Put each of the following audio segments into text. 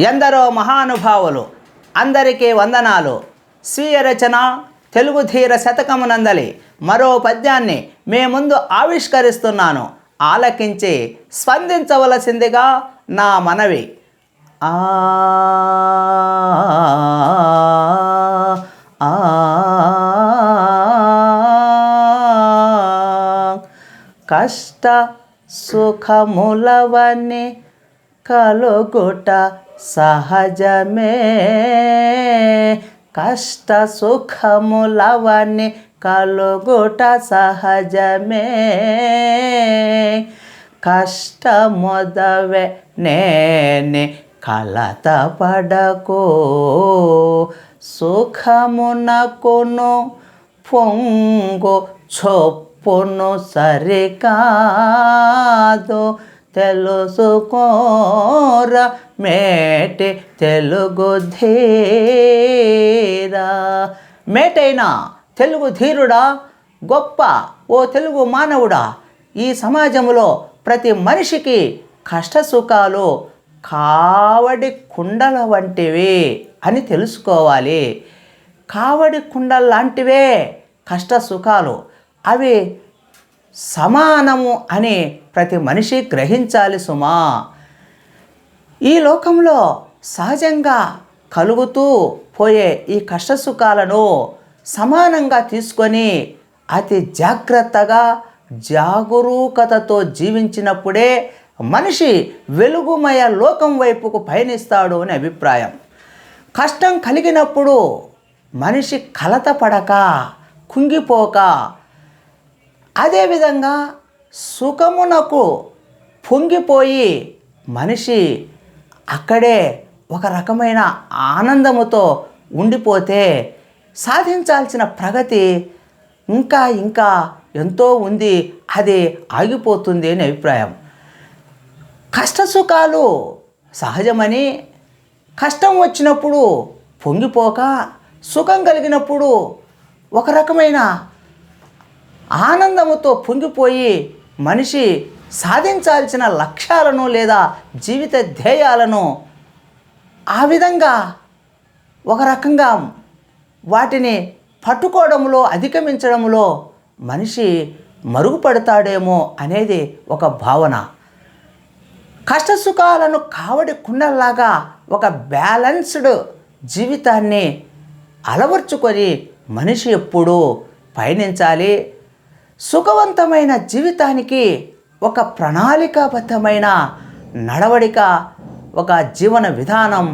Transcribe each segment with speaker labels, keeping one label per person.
Speaker 1: ఎందరో మహానుభావులు అందరికీ వందనాలు. స్వీయ రచన తెలుగు ధీర శతకమునందలి మరో పద్యాన్ని మీ ముందు ఆవిష్కరిస్తున్నాను. ఆలకించి స్పందించవలసిందిగా నా మనవి. ఆ ఆ, కష్ట సుఖములవన్నీ కలుగుట సహజమే. కష్ట సుఖములవని కలుగుట సహజమే. కష్టమొదవే నేనే కలత పడకు. సుఖమునకును పొంగు చొప్పును సరికాదు. తెలుసుకోర మేటి తెలుగు ధీరా. మేటైనా తెలుగు ధీరుడా గొప్ప ఓ తెలుగు మానవుడా ఈ సమాజంలో ప్రతి మనిషికి కష్ట సుఖాలు కావడి కుండల వంటివి అని తెలుసుకోవాలి. కావడి కుండల లాంటివే కష్ట సుఖాలు అవి సమానము అని ప్రతి మనిషి గ్రహించాలి సుమా. ఈ లోకంలో సహజంగా కలుగుతూ పోయే ఈ కష్టసుఖాలను సమానంగా తీసుకొని అతి జాగ్రత్తగా జాగరూకతతో జీవించినప్పుడే మనిషి వెలుగుమయ లోకం వైపుకు పయనిస్తాడు అనే అభిప్రాయం. కష్టం కలిగినప్పుడు మనిషి కలత పడక కుంగిపోక అదేవిధంగా సుఖమునకు పొంగిపోయి మనిషి అక్కడే ఒక రకమైన ఆనందముతో ఉండిపోతే సాధించాల్సిన ప్రగతి ఇంకా ఇంకా ఎంతో ఉంది అది ఆగిపోతుంది అని అభిప్రాయం. కష్ట సుఖాలు సహజమని కష్టం వచ్చినప్పుడు పొంగిపోక సుఖం కలిగినప్పుడు ఒక రకమైన ఆనందముతో పొంగిపోయి మనిషి సాధించాల్సిన లక్ష్యాలను లేదా జీవిత ధ్యేయాలను ఆ విధంగా ఒక రకంగా వాటిని పట్టుకోవడంలో అధిగమించడంలో మనిషి మరుగుపడతాడేమో అనేది ఒక భావన. కష్ట సుఖాలను కావడి కుండల్లాగా ఒక బ్యాలెన్స్డ్ జీవితాన్ని అలవర్చుకొని మనిషి ఎప్పుడూ పయనించాలి సుఖవంతమైన జీవితానికి ఒక ప్రణాళికాబద్ధమైన నడవడిక ఒక జీవన విధానం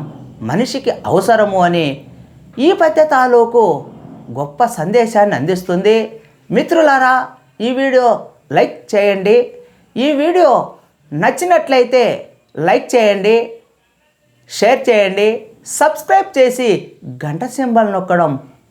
Speaker 1: మనిషికి అవసరము అని ఈ పద్య తాలూకు గొప్ప సందేశాన్ని అందిస్తుంది. మిత్రులారా ఈ వీడియో లైక్ చేయండి. ఈ వీడియో నచ్చినట్లయితే లైక్ చేయండి షేర్ చేయండి సబ్స్క్రైబ్ చేసి గంట సింబల్ నొక్కడం